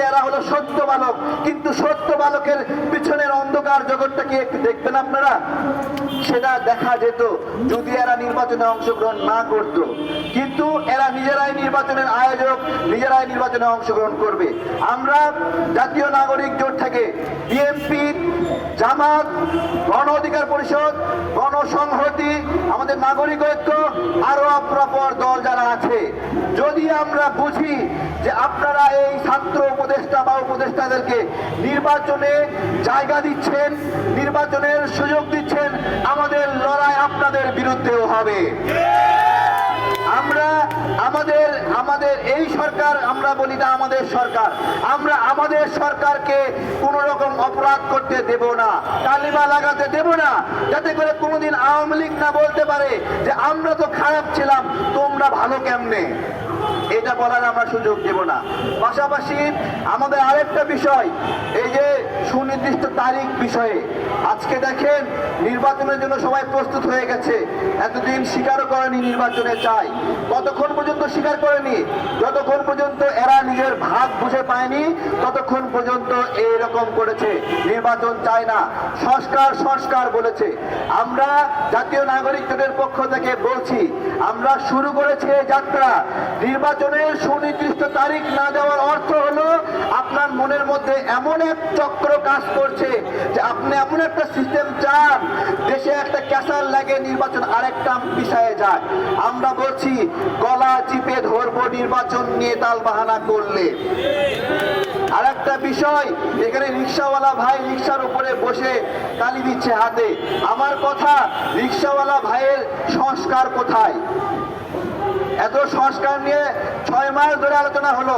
এরা হলো সত্য বালক। কিন্তু সত্য বালকের পিছনের অন্ধকার জগৎটা কি একটু দেখবেন আপনারা? সেটা দেখা যেত। যদি এরা নির্বাচনে অংশগ্রহণ না করত। কিন্তু নির্বাচনের আয়োজক নিজেরাই নির্বাচনে অংশগ্রহণ করবে। আমরা জাতীয় নাগরিক জোট থেকে বিএনপি, জামাত, গণ অধিকার পরিষদ, গণসংহতি, আমাদের নাগরিক ঐক্য, আরও অপরাপর দল যারা আছে, যদি আমরা বুঝি যে আপনারা এই ছাত্র উপদেষ্টা বা উপদেষ্টাদেরকে নির্বাচনে জায়গা দিচ্ছেন, নির্বাচনের সুযোগ দিচ্ছেন, আমাদের লড়াই আপনাদের বিরুদ্ধেও হবে। আমরা আমাদের আমাদের এই সরকার, আমরা বলি না আমাদের সরকার। আমরা আমাদের সরকারকে কোন রকম অপরাধ করতে দেব না, তালিমা লাগাতে দেব না, যাতে করে কোনোদিন আওয়ামী লীগ না বলতে পারে যে আমরা তো খারাপ ছিলাম, তোমরা ভালো কেমনে? এটা বলার আমরা সুযোগ দেব না। পাশাপাশি আমাদের আরেকটা বিষয়, এই যে সুনির্দিষ্ট তারিখ বিষয়ে। আজকে দেখেন, নির্বাচনের জন্য সবাই প্রস্তুত হয়ে গেছে। এতদিন স্বীকারও করেনি নির্বাচনে চাই। কতক্ষণ পর্যন্ত স্বীকার করেনি? যতক্ষণ পর্যন্ত এরা নিজের ভাগ বুঝে পায়নি, ততক্ষণ পর্যন্ত এইরকম করেছে। নির্বাচন চায় না। সংস্কার সংস্কার বলেছে। আমরা জাতীয় নাগরিক জোটের পক্ষ থেকে বলছি, আমরা শুরু করেছি এই যাত্রা। নির্বাচনের সুনির্দিষ্ট তারিখ না দেওয়ার অর্থ হলো আপনার মনের মধ্যে এমন এক চক্র কাজ করছে যে আপনি এমন একটা সিস্টেম চান, দেশে একটা ক্যাসার লাগে, নির্বাচন আরেকটা পিছায় যাক আমরা বলছি, গলা চিপে ধরবো নির্বাচন নিয়ে তাল বাহানা করলে। আর একটা বিষয়, এখানে রিক্সাওয়ালা ভাই রিক্সার উপরে বসে তালি দিচ্ছে হাতে। আমার কথা, রিক্সাওয়ালা ভাইয়ের সংস্কার কোথায়? এত সংস্কার নিয়ে ছয় মাস ধরে আলোচনা হলো।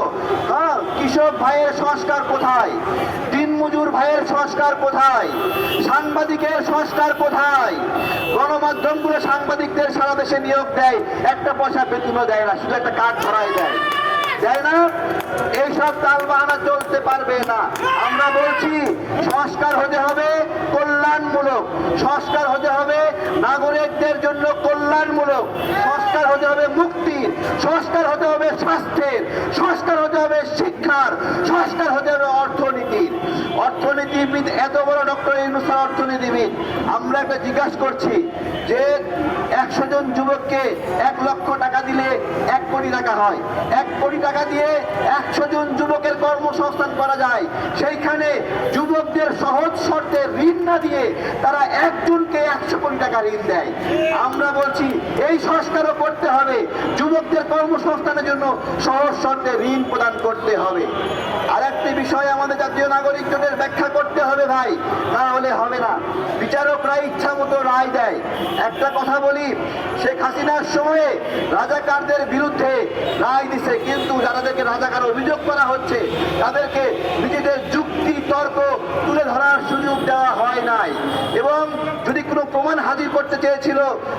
হ্যাঁ কৃষক ভাইয়ের সংস্কার কোথায়? দিনমজুর ভাইয়ের সংস্কার কোথায়? সাংবাদিকের সংস্কার কোথায়? গণমাধ্যমগুলো সাংবাদিকদের সারা দেশে নিয়োগ দেয়, একটা পয়সা বেতনও দেয় না, শুধু একটা কার্ড ধরাই দেয়। দেয় না? এইসব তাল বাহানা চলতে পারবে না। আমরা বলছি সংস্কার হতে হবে কল্যাণমূলক। সংস্কার হতে হবে নাগরিকদের জন্য কল্যাণমূলক। সংস্কার হতে হবে মুক্তির। সংস্কার হতে হবে স্বাস্থ্যের। সংস্কার হতে হবে শিক্ষার। সংস্কার হতে হবে অর্থনীতির। অর্থনীতিবিদ, এত বড় ডক্টর ইউনুসার অর্থনীতিবিদ। আমরা একটা জিজ্ঞাসা করছি যে একশো জন যুবককে এক লক্ষ টাকা দিলে এক কোটি টাকা হয়। এক কোটি টাকা দিয়ে একশো জন যুবকের কর্মসংস্থান করা যায়। সেইখানে যুবকদের সহজ শর্তে ঋণ না দিয়ে তারা একজনকে একশো কোটি টাকা ঋণ দেয়। আমরা বলছি, এই সংস্কারও করতে হবে। যুবকদের কর্মসংস্থানের জন্য সহজ শর্তে ঋণ প্রদান করতে হবে। আর একটি বিষয় আমাদের জাতীয় নাগরিক জোটের ব্যাখ্যা করতে হবে ভাই। তাহলে হবে না। বিচারকরা ইচ্ছা মতো রায় দেয়। একটা কথা বলি, শেখ হাসিনার সময়ে রাজাকারদের বিরুদ্ধে রায় দিছে, কিন্তু যারা যাদেরকে রাজাকার অভিযোগ করা হচ্ছে, তাদেরকে নিজেদের যুক্তি তর্ক তুলে ধরার সুযোগ দেওয়া হয় নাই। এবং যদি কোনো প্রমাণ হাজির করতে চেয়েছিল,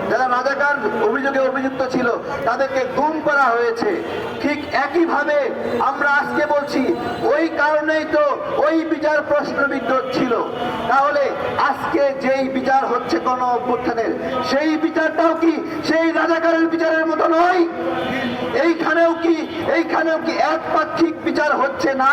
যারা রাজাকার অভিযোগে অভিযুক্ত ছিল, তাদেরকে গুম করা হয়েছে। ঠিক একইভাবে আমরা আজকে বলছি, ওই কারণেই তো ওই বিচার প্রশ্নবিদ্ধ ছিল। তাহলে আজকে যেই বিচার হচ্ছে কোন অভ্যুত্থানের সেই বিচারটাও কি সেই রাজাকারের বিচারের মতো নয়? এইখানেও কি এইখানেও কি একপাক্ষিক বিচার হচ্ছে না?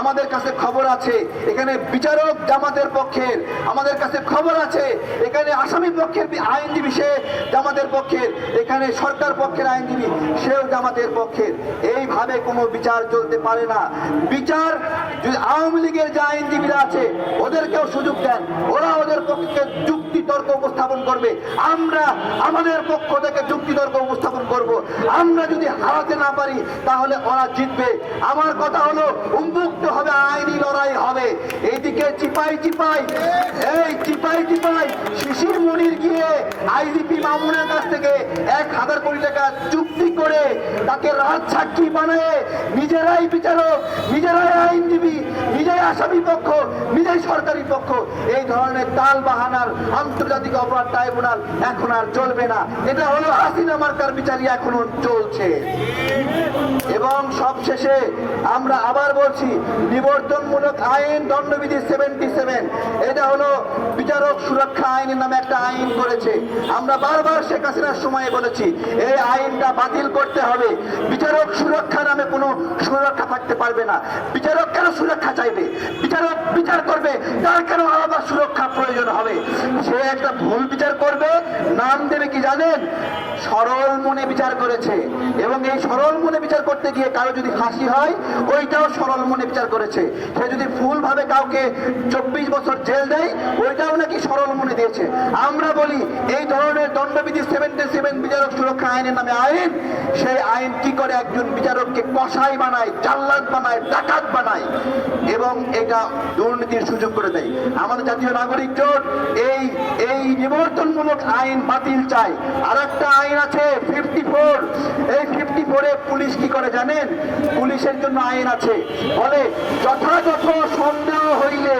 আমাদের কাছে খবর আছে, এখানে বিচারক জামাতের পক্ষের, আমাদের কাছে খবর আছে, এখানে আসামি পক্ষের আইনজীবী সে জামাতের পক্ষের, এখানে সরকার পক্ষের আইনজীবী সেও জামাতের পক্ষের। এইভাবে কোনো বিচার চলতে পারে না। বিচার যদি আওয়ামী লীগের যে আইনজীবীরা আছে, ওদেরকেও সুযোগ দেন। ওরা ওদের পক্ষে যুক্তি তর্ক উপস্থাপন করবে। আমরা আমাদের পক্ষ থেকে যুক্তি তর্ক উপস্থাপন করব। আমরা যদি হারাতে না পারি, তাহলে ওরা জিতবে। আমার কথা হলো, উন্মুক্ত হবে, আইনি লড়াই হবে। এইদিকে চিপাই চিপাই, এই চিপাই চিপাই, শিশির মনির গিয়ে আইজিপি মামুনের কাছ থেকে এক হাজার কোটি টাকা চুক্তি করে তাকে রাজ সাক্ষী বানায় নিজেরাই বিচারক, নিজেরাই আইনজীবী নিজেই আসামি পক্ষ নিজেই সরকারি পক্ষ। এই ধরনের তাল বাহানার আন্তর্জাতিক অপরাধ ট্রাইব্যুনাল এখন আর চলবে না। এটা হলো হাসিনা মার্কার বিচারই এখনও চলছে। এবং সবশেষে আমরা আবার বলছি, নিবর্তনমূলক আইন দণ্ডবিধি সেভেন্টি সেভেন এটা হলো বিচারক সুরক্ষা আইন নামে একটা আইন করেছে। আমরা বারবার শেখ হাসিনার সময়ে বলেছি, এই আইনটা বাতিল করতে হবে। বিচারক সুরক্ষা কোনো সুরক্ষা থাকতে পারবে না। বিচারক কেন সুরক্ষা চাইবে? বিচারক বিচার করবে, তার কেন আলাদা সুরক্ষা প্রয়োজন হবে? সে একটা ভুল বিচার করবে, নাম দেবে কি জানেন? সরল মনে বিচার করেছে। এবং এই সরল মনে বিচার করতে গিয়ে কারও যদি ফাঁসি হয়, ওইটাও সরল মনে বিচার করেছে। সে যদি ভুলভাবে কাউকে চব্বিশ বছর জেল দেয়, ওইটাও নাকি দিয়েছে। আমরা বলি, এই ধরনের দণ্ডবিধি সেভেন্টি সেভেন বিচারক সুরক্ষা আইনের নামে আইন, সেই আইন কি করে একজন বিচারককে কষাই বানায়, জাল্লাদ বানায়, ডাকাত বানায়? এবং এটা দুর্নীতির সুযোগ করে দেয়। আমাদের জাতীয় নাগরিক জোট, এই এই নিবর্তনমূলক আইন বাতিল চাই আর একটা আইন আছে ফিফটি ফোর এই ফিফটি ফোরে পুলিশ কি করে জানেন? পুলিশের জন্য আইন আছে। বলে, যথাযথ সন্দেহ হইলে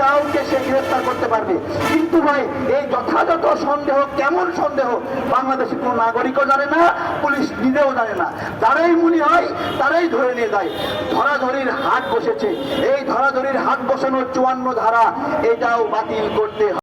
কাউকে সে গ্রেফতার করতে পারবে। কিন্তু ভাই এই যথাযথ সন্দেহ, কেমন সন্দেহ? বাংলাদেশের কোন নাগরিকও জানে না, পুলিশ নিজেও জানে না। যারাই মনে হয়, তারাই ধরে নিয়ে যায়। ধরাধরির হাট বসেছে। এই ধরাধরির হাট বসানোর চুয়ান্ন ধারা, এটাও বাতিল করতে